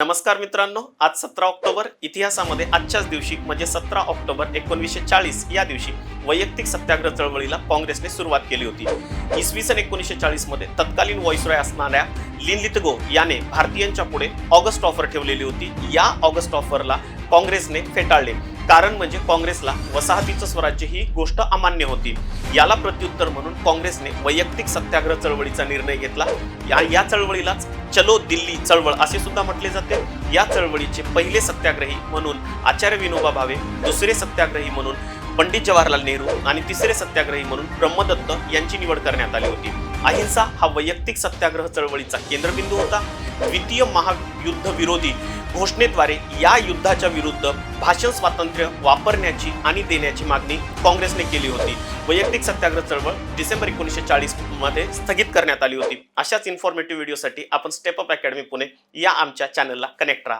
नमस्कार मित्रांनो आज सतरा ऑक्टोबर इतिहासामध्ये आजच्याच दिवशी म्हणजे सतरा ऑक्टोबर एकोणीसशे चाळीस या दिवशी वैयक्तिक सत्याग्रह चळवळीला काँग्रेसने सुरुवात केली होती. इसवी सन एकोणीसशे चाळीसमध्ये तत्कालीन वॉइसरॉय असणाऱ्या लिनलितगो याने भारतीयांच्या पुढे ऑगस्ट ऑफर ठेवलेली होती. या ऑगस्ट ऑफरला काँग्रेसने फेटाळले. कारण म्हणजे काँग्रेसला वसाहतीचं स्वराज्य ही गोष्ट अमान्य होती. याला प्रत्युत्तर म्हणून काँग्रेसने वैयक्तिक सत्याग्रह चळवळीचा निर्णय घेतला. या या चळवळीलाच चलो दिल्ली चळवळ असे सुद्धा म्हटले जाते. या चळवळीचे पहिले सत्याग्रही म्हणून आचार्य विनोबा भावे दुसरे सत्याग्रही म्हणून पंडित जवाहरलाल नेहरू आणि तिसरे सत्याग्रही म्हणून ब्रह्मदत्त यांची निवड करण्यात आली होती. अहिंसा हा वैयक्तिक सत्याग्रह चळवळीचा केंद्रबिंदू होता. द्वितीय महायुद्ध विरोधी घोषणेद्वारे या युद्धाच्या विरुद्ध भाषण स्वातंत्र्य वापरण्याची आणि देण्याची मागणी काँग्रेसने केली होती. वैयक्तिक सत्याग्रह चळवळ डिसेंबर एकोणीसशे चाळीसमध्ये स्थगित करण्यात आली होती. अशाच इन्फॉर्मेटिव्ह व्हिडिओसाठी आपण स्टेप अप अकॅडमी पुणे या आमच्या चॅनलला कनेक्ट राहा.